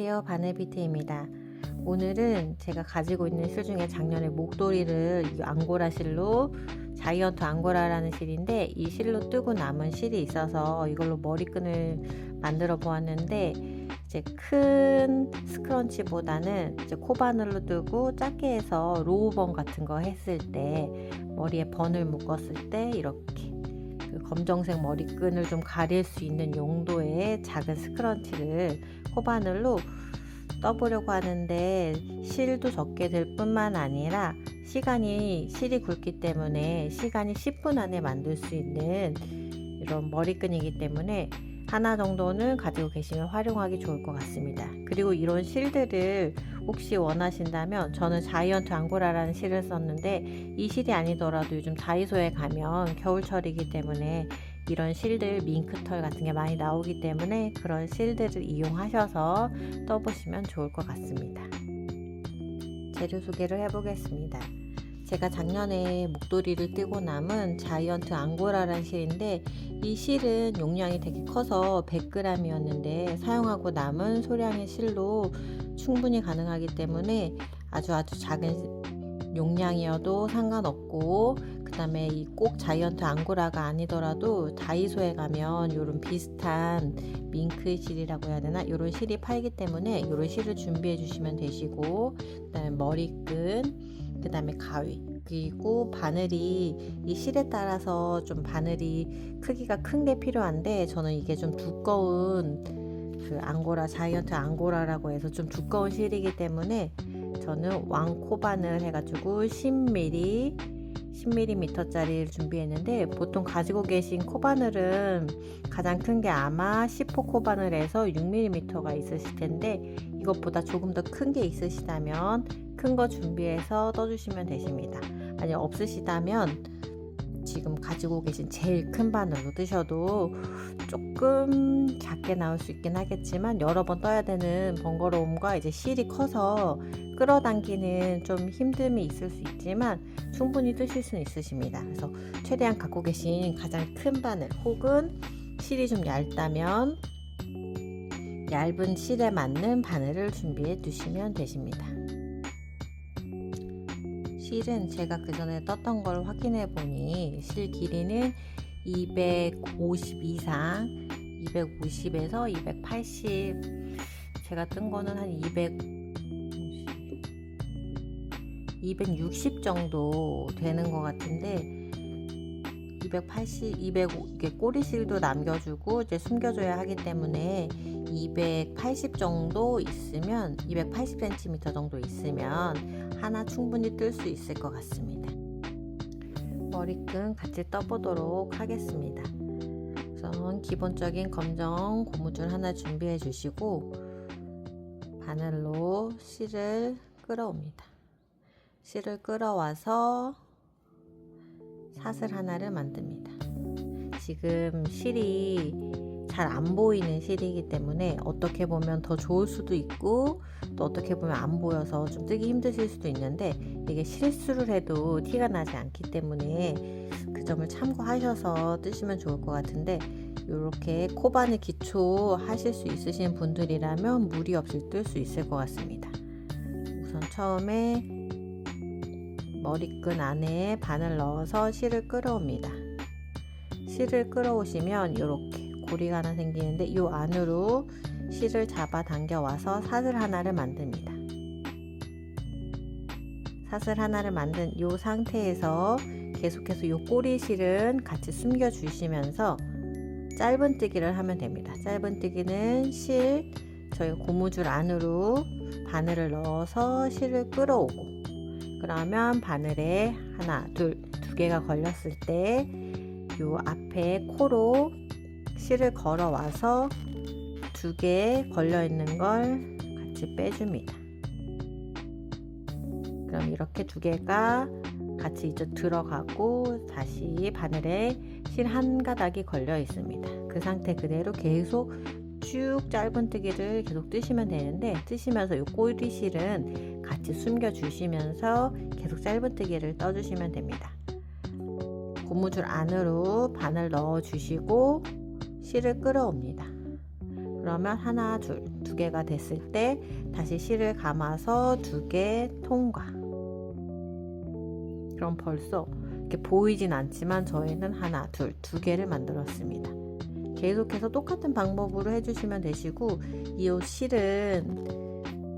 안녕하세요. 바네비트입니다. 오늘은 제가 가지고 있는 실 중에 작년에 목도리를 이 앙고라 실로 자이언트 앙고라라는 실인데 이 실로 뜨고 남은 실이 있어서 이걸로 머리끈을 만들어 보았는데 이제 큰 스크런치보다는 이제 코바늘로 뜨고 작게 해서 로우번 같은 거 했을 때 머리에 번을 묶었을 때 이렇게 그 검정색 머리끈을 좀 가릴 수 있는 용도의 작은 스크런치를 코바늘로 떠보려고 하는데 실도 적게 될 뿐만 아니라 시간이 실이 굵기 때문에 시간이 10분 안에 만들 수 있는 이런 머리끈이기 때문에 하나 정도는 가지고 계시면 활용하기 좋을 것 같습니다. 그리고 이런 실들을 혹시 원하신다면 저는 자이언트 앙고라라는 실을 썼는데 이 실이 아니더라도 요즘 다이소에 가면 겨울철이기 때문에 이런 실들 밍크털 같은 게 많이 나오기 때문에 그런 실들을 이용하셔서 떠보시면 좋을 것 같습니다. 재료 소개를 해보겠습니다. 제가 작년에 목도리를 뜨고 남은 자이언트 앙고라라는 실인데 이 실은 용량이 되게 커서 100g이었는데 사용하고 남은 소량의 실로 충분히 가능하기 때문에 아주 아주 작은 용량이어도 상관없고 그 다음에 이 꼭 자이언트 앙고라가 아니더라도 다이소에 가면 이런 비슷한 밍크 실이라고 해야 되나? 이런 실이 팔기 때문에 이런 실을 준비해 주시면 되시고 그 다음에 머리끈 그 다음에 가위. 그리고 바늘이 이 실에 따라서 좀 바늘이 크기가 큰 게 필요한데 저는 이게 좀 두꺼운 그 앙고라 자이언트 앙고라라고 해서 좀 두꺼운 실이기 때문에 저는 왕코바늘 해가지고 10mm 10mm짜리를 준비했는데 보통 가지고 계신 코바늘은 가장 큰 게 아마 10호 코바늘에서 6mm가 있으실 텐데 이것보다 조금 더 큰 게 있으시다면 큰 거 준비해서 떠주시면 되십니다. 만약 없으시다면 지금 가지고 계신 제일 큰 바늘로 뜨셔도 조금 작게 나올 수 있긴 하겠지만 여러 번 떠야 되는 번거로움과 이제 실이 커서 끌어당기는 좀 힘듦이 있을 수 있지만 충분히 뜨실 수는 있으십니다. 그래서 최대한 갖고 계신 가장 큰 바늘 혹은 실이 좀 얇다면 얇은 실에 맞는 바늘을 준비해 두시면 되십니다. 실은 제가 그 전에 떴던 걸 확인해 보니 실 길이는 250 이상 250에서 280 제가 뜬 거는 한 200, 260 정도 되는 것 같은데 280, 200 이게 꼬리실도 남겨주고 이제 숨겨줘야 하기 때문에 280 정도 있으면 280cm 정도 있으면 하나 충분히 뜰 수 있을 것 같습니다. 머리끈 같이 떠보도록 하겠습니다. 우선 기본적인 검정 고무줄 하나 준비해 주시고 바늘로 실을 끌어옵니다. 실을 끌어와서 사슬 하나를 만듭니다. 지금 실이 잘 안 보이는 실이기 때문에 어떻게 보면 더 좋을 수도 있고 또 어떻게 보면 안 보여서 좀 뜨기 힘드실 수도 있는데 이게 실수를 해도 티가 나지 않기 때문에 그 점을 참고하셔서 뜨시면 좋을 것 같은데 이렇게 코바늘 기초 하실 수 있으신 분들이라면 무리 없이 뜰 수 있을 것 같습니다. 우선 처음에 머리끈 안에 바늘 넣어서 실을 끌어옵니다. 실을 끌어오시면 이렇게 고리가 하나 생기는데 이 안으로 실을 잡아 당겨 와서 사슬 하나를 만듭니다. 사슬 하나를 만든 이 상태에서 계속해서 이 꼬리 실은 같이 숨겨 주시면서 짧은 뜨기를 하면 됩니다. 짧은 뜨기는 실 저희 고무줄 안으로 바늘을 넣어서 실을 끌어오고 그러면 바늘에 하나 둘 두 개가 걸렸을 때 요 앞에 코로 실을 걸어 와서 두 개 걸려 있는 걸 같이 빼줍니다. 그럼 이렇게 두 개가 같이 이제 들어가고 다시 바늘에 실 한 가닥이 걸려 있습니다. 그 상태 그대로 계속 쭉 짧은 뜨기를 계속 뜨시면 되는데 뜨시면서 이 꼬리 실은 같이 숨겨 주시면서 계속 짧은 뜨기를 떠주시면 됩니다. 고무줄 안으로 바늘 넣어 주시고 실을 끌어옵니다. 그러면 하나, 둘, 두 개가 됐을 때 다시 실을 감아서 두 개 통과. 그럼 벌써 이렇게 보이진 않지만 저희는 하나, 둘, 두 개를 만들었습니다. 계속해서 똑같은 방법으로 해주시면 되시고 이옷 실은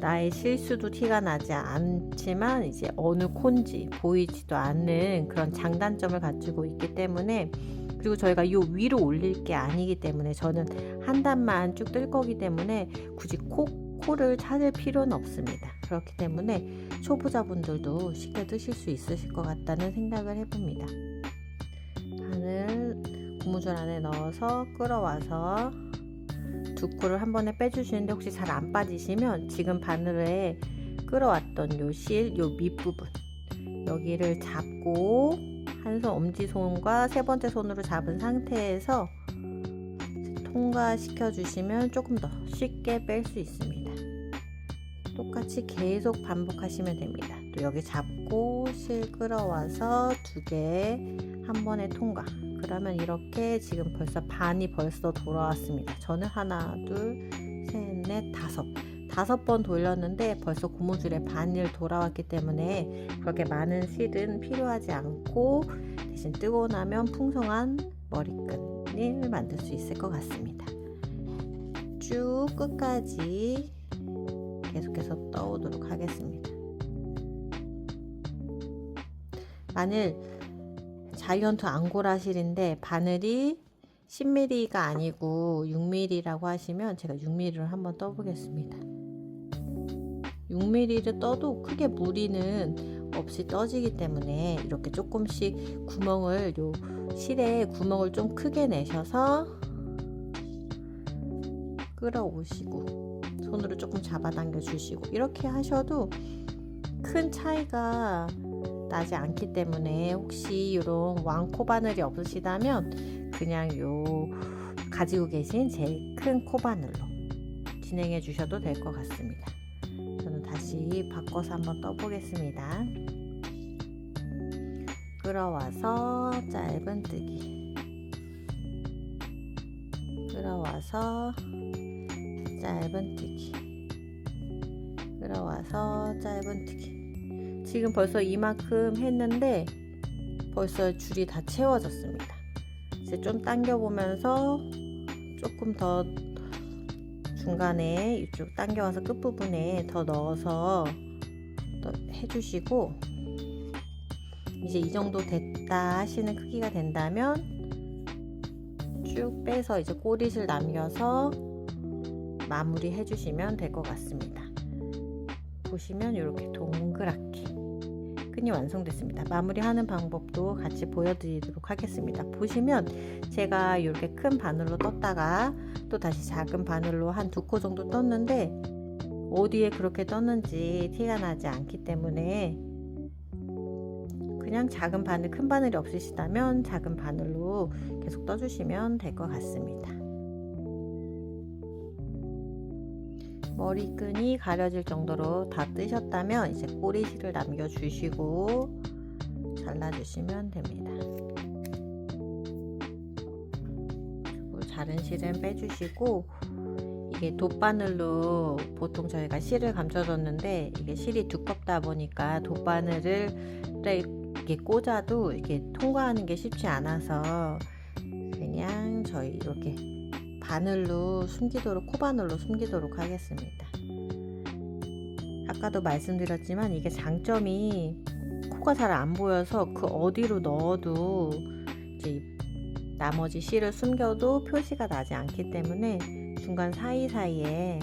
나의 실수도 티가 나지 않지만 이제 어느 콘지 보이지도 않는 그런 장단점을 가지고 있기 때문에 그리고 저희가 이 위로 올릴 게 아니기 때문에 저는 한 단만 쭉 뜰 거기 때문에 굳이 코, 코를 찾을 필요는 없습니다. 그렇기 때문에 초보자분들도 쉽게 뜨실 수 있으실 것 같다는 생각을 해봅니다. 바늘 고무줄 안에 넣어서 끌어와서 두 코를 한 번에 빼주시는데 혹시 잘 안 빠지시면 지금 바늘에 끌어왔던 요 실, 요 밑부분 여기를 잡고 한 손 엄지손과 세 번째 손으로 잡은 상태에서 통과시켜 주시면 조금 더 쉽게 뺄 수 있습니다. 똑같이 계속 반복하시면 됩니다. 또 여기 잡고 실 끌어와서 두 개 한 번에 통과. 그러면 이렇게 지금 벌써 반이 벌써 돌아왔습니다. 저는 하나, 둘, 셋, 넷, 다섯. 다섯 번 돌렸는데 벌써 고무줄에 반일 돌아왔기 때문에 그렇게 많은 실은 필요하지 않고 대신 뜨고 나면 풍성한 머리끈을 만들 수 있을 것 같습니다. 쭉 끝까지 계속해서 떠오도록 하겠습니다. 만일 자이언트 앙고라 실인데 바늘이 10mm가 아니고 6mm라고 하시면 제가 6mm를 한번 떠보겠습니다. 6mm를 떠도 크게 무리는 없이 떠지기 때문에 이렇게 조금씩 구멍을 요 실에 구멍을 좀 크게 내셔서 끌어오시고 손으로 조금 잡아당겨 주시고 이렇게 하셔도 큰 차이가 나지 않기 때문에 혹시 이런 왕코 바늘이 없으시다면 그냥 요 가지고 계신 제일 큰 코바늘로 진행해 주셔도 될 것 같습니다. 다시 바꿔서 한번 떠보겠습니다. 끌어와서 짧은뜨기 끌어와서 짧은뜨기 끌어와서 짧은뜨기 지금 벌써 이만큼 했는데 벌써 줄이 다 채워졌습니다. 이제 좀 당겨보면서 조금 더 중간에 이쪽 당겨와서 끝부분에 더 넣어서 더 해주시고 이제 이 정도 됐다 하시는 크기가 된다면 쭉 빼서 이제 꼬릿을 남겨서 마무리 해주시면 될 것 같습니다. 보시면 이렇게 동그랗게 끈이 완성됐습니다. 마무리하는 방법도 같이 보여드리도록 하겠습니다. 보시면 제가 이렇게 큰 바늘로 떴다가 또 다시 작은 바늘로 한 두 코 정도 떴는데 어디에 그렇게 떴는지 티가 나지 않기 때문에 그냥 작은 바늘 큰 바늘이 없으시다면 작은 바늘로 계속 떠주시면 될 것 같습니다. 머리끈이 가려질 정도로 다 뜨셨다면 이제 꼬리실을 남겨주시고 잘라주시면 됩니다. 자른 실은 빼주시고 이게 돗바늘로 보통 저희가 실을 감춰줬는데 이게 실이 두껍다 보니까 돗바늘을 이렇게 꽂아도 이게 통과하는 게 쉽지 않아서 그냥 저희 이렇게 바늘로 숨기도록 코바늘로 숨기도록 하겠습니다. 아까도 말씀드렸지만 이게 장점이 코가 잘 안 보여서 그 어디로 넣어도 이제 나머지 실을 숨겨도 표시가 나지 않기 때문에 중간 사이사이에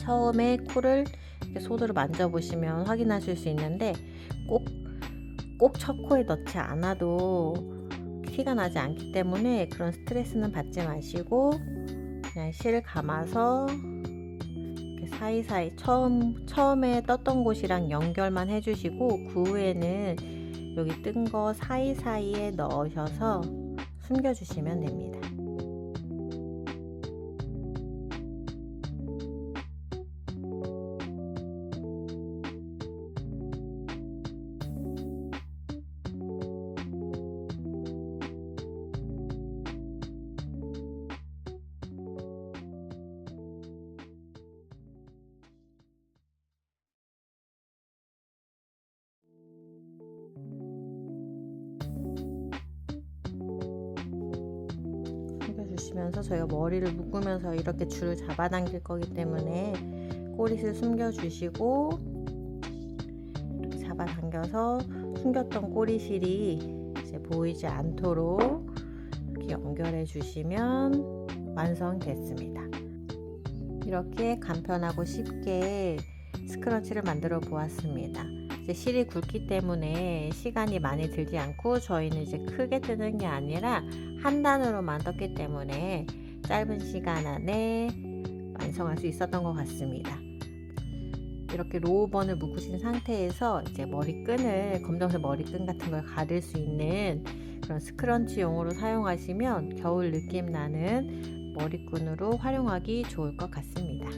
처음에 코를 이렇게 손으로 만져보시면 확인하실 수 있는데 꼭 꼭 첫 코에 넣지 않아도 티가 나지 않기 때문에 그런 스트레스는 받지 마시고 그냥 실 감아서 이렇게 사이사이 처음 처음에 떴던 곳이랑 연결만 해주시고 그 후에는 여기 뜬 거 사이사이에 넣으셔서 숨겨주시면 됩니다. 주시면서 저희가 머리를 묶으면서 이렇게 줄을 잡아당길 거기 때문에 꼬릿을 숨겨주시고 잡아당겨서 숨겼던 꼬리실이 이제 보이지 않도록 이렇게 연결해 주시면 완성됐습니다. 이렇게 간편하고 쉽게 스크런치를 만들어 보았습니다. 이제 실이 굵기 때문에 시간이 많이 들지 않고 저희는 이제 크게 뜨는 게 아니라 한 단으로만 떴기 때문에 짧은 시간 안에 완성할 수 있었던 것 같습니다. 이렇게 로우번을 묶으신 상태에서 이제 머리끈을 검정색 머리끈 같은 걸 가릴 수 있는 그런 스크런치용으로 사용하시면 겨울 느낌 나는 머리끈으로 활용하기 좋을 것 같습니다.